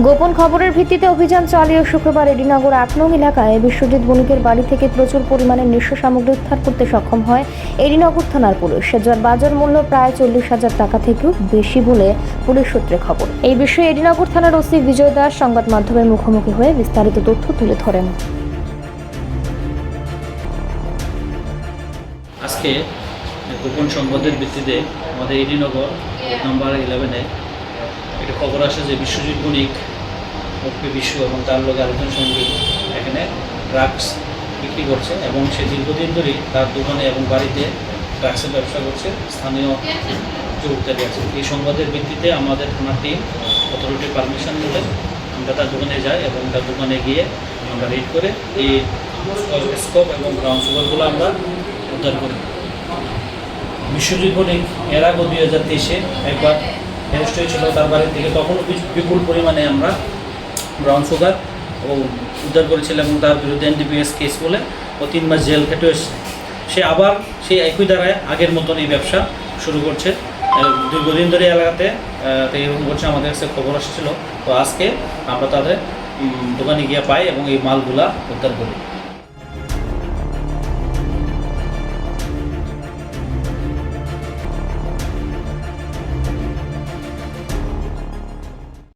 গোপন খবরের ভিত্তিতে অভিযান চালিয়ে শুক্রবার এডিনগর আট নং এলাকায় বিশ্বজিৎ বণিকের বাড়ি থেকে প্রচুর পরিমাণে নেশা সামগ্রী উদ্ধার করতে সক্ষম হয় এডিনগর থানার পুলিশ। যার বাজার মূল্য প্রায় চল্লিশ হাজার টাকা থেকেও বেশি বলে পুলিশ সূত্রে খবর। এই বিষয়ে এডিনগর থানার ওসি বিজয় দাস সংবাদ মাধ্যমের মুখোমুখি হয়ে বিস্তারিত তথ্য তুলে ধরেন। আজকে গোপন সংবাদের ভিত্তিতে আমাদের এডিনগর নাম্বার ইলেভেনে একটা খবর আসে যে বিশ্বজিৎ বণিক ওপি বিশ্ব এবং তার লোক আরেকজন সঙ্গী এখানে ড্রাগস বিক্রি করছে এবং সে দীর্ঘদিন ধরেই তার দোকানে এবং বাড়িতে ড্রাগসের ব্যবসা করছে, স্থানীয় যে উত্তাদি আছে। এই সংবাদের ভিত্তিতে আমাদের থানার টিম অথরিটি পারমিশন নিলে আমরা তার দোকানে যাই এবং তার দোকানে গিয়ে আমরা রেড করে এই স্কোপ এবং গ্রাউন্ড সুগারগুলো আমরা উদ্ধার করি। বিশ্বজিৎ বণিক, এর আগে দুই হাজার তেইশে একবার অ্যারেস্ট হয়েছিল তার বাড়ি থেকে তখনও বিপুল পরিমাণে আমরা ব্রাউন সুগার ও উদ্ধার করেছিলাম এবং তার বিরুদ্ধে এনডিপিএস কেস বলে ও তিন মাস জেল খেটে এসেছে। সে আবার সেই একই দ্বারায় আগের মতন এই ব্যবসা শুরু করছে। দীর্ঘদিন ধরে এলাকাতে এরকম করছে, আমাদের কাছে খবর আসছিল। তো আজকে আমরা তাদের দোকানে গিয়ে পাই এবং এই মালগুলা উদ্ধার করি।